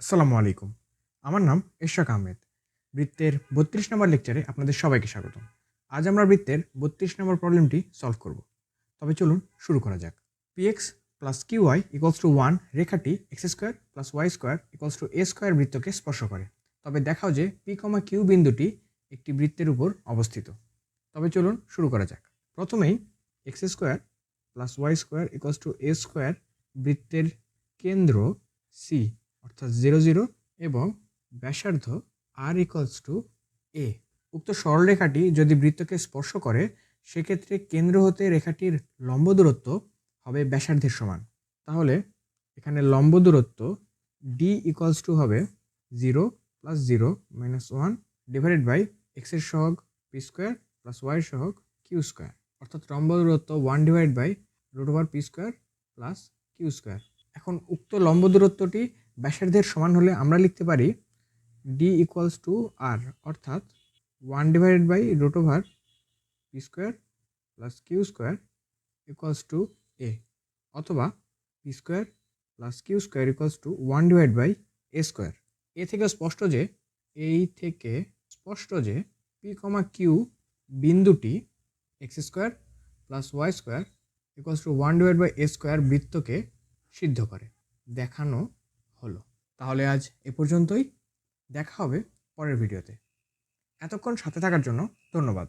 আসসালামু আলাইকুম। আমার নাম ইশরাক আহমেদ। বৃত্তের বত্রিশ নম্বর লেকচারে আপনাদের সবাইকে স্বাগতম। আজ আমরা বৃত্তের বত্রিশ নম্বর প্রবলেমটি সলভ করব। তবে চলুন শুরু করা যাক। P x plus q y equals two one রেখাটি x square plus y square equals two a square বৃত্তকে স্পর্শ করে। তবে দেখাও যে পি কমা কিউ বিন্দুটি একটি বৃত্তের উপর অবস্থিত। তবে চলুন শুরু করা যাক। প্রথমেই X square plus Y square equals to A square বৃত্তের কেন্দ্র সি অর্থাৎ জিরো জিরো এবং ব্যাসার্ধ আর ইকলস টু এ উক্ত সরলরেখাটি যদি বৃত্তকে স্পর্শ করে, সেক্ষেত্রে কেন্দ্র হতে রেখাটির লম্ব দূরত্ব হবে ব্যাসার্ধের সমান। তাহলে এখানে লম্ব দূরত্ব ডি ইকলস টু হবে zero plus zero minus one divided by এক্সের সহগ পি স্কোয়ার প্লাস ওয়াইয়ের সহগ কিউ স্কোয়ার অর্থাৎ লম্ব দূরত্ব one divide by root over P square plus Q square এখন উক্ত লম্ব দূরত্বটি ব্যাসার্ধের সমান হলে আমরা লিখতে পারি ডি ইকুয়ালস টু আর অর্থাৎ one divided by root over P square plus Q square equals to A অথবা P square plus Q square equals to one divide by A square এ থেকে স্পষ্ট যে, এই থেকে স্পষ্ট যে পি কমা কিউ বিন্দুটি X square plus Y square equals to one divide by A square বৃত্তকে সিদ্ধ করে। দেখানো হলো। তাহলে আজ এ পর্যন্তই। দেখা হবে পরের ভিডিওতে। এতক্ষণ সাথে থাকার জন্য ধন্যবাদ।